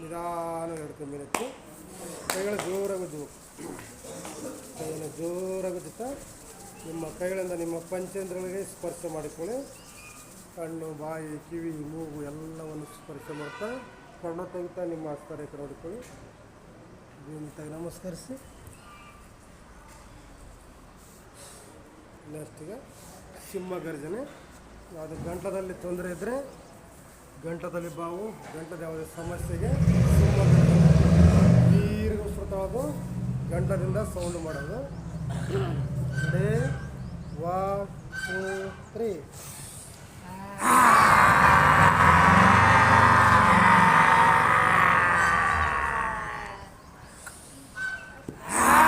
ನಿಧಾನ ಹಿಡ್ಕೊಂಬಿರುತ್ತೆ ಕೈಗಳು ಜೋರಾಗಿ ಉಜ್ಜಬೇಕು ಕೈಯನ್ನು ಜೋರಾಗಿ ಉಜ್ಜುತ್ತಾ ನಿಮ್ಮ ಕೈಗಳಿಂದ ನಿಮ್ಮ ಪಂಚೇಂದ್ರಗಳಿಗೆ ಸ್ಪರ್ಶ ಮಾಡಿಕೊಳ್ಳಿ. ಕಣ್ಣು, ಬಾಯಿ, ಕಿವಿ, ಮೂಗು ಎಲ್ಲವನ್ನು ಸ್ಪರ್ಶ ಮಾಡ್ತಾ ಕಣ್ಣು ತೆಗಿತಾ ನಿಮ್ಮ ರೇಖೆ ನೋಡಿಕೊಳ್ಳಿ. ಭೂಮಿತಾಗಿ ನಮಸ್ಕರಿಸಿ. ನೆಕ್ಸ್ಟಿಗೆ ಸಿಂಹ ಗರ್ಜನೆ. ಅದು ಗಂಟದಲ್ಲಿ ತೊಂದರೆ ಇದ್ದರೆ ಗಂಟದಲ್ಲಿ ಬಾವು ಗಂಟದ ಯಾವುದೇ ಸಮಸ್ಯೆಗೆ ಸುತ್ತಾಡೋದು ಗಂಟದಿಂದ ಸೌಂಡ್ ಮಾಡೋದು ಡೇ ವಾ ಟೂ ತ್ರೀ Ah!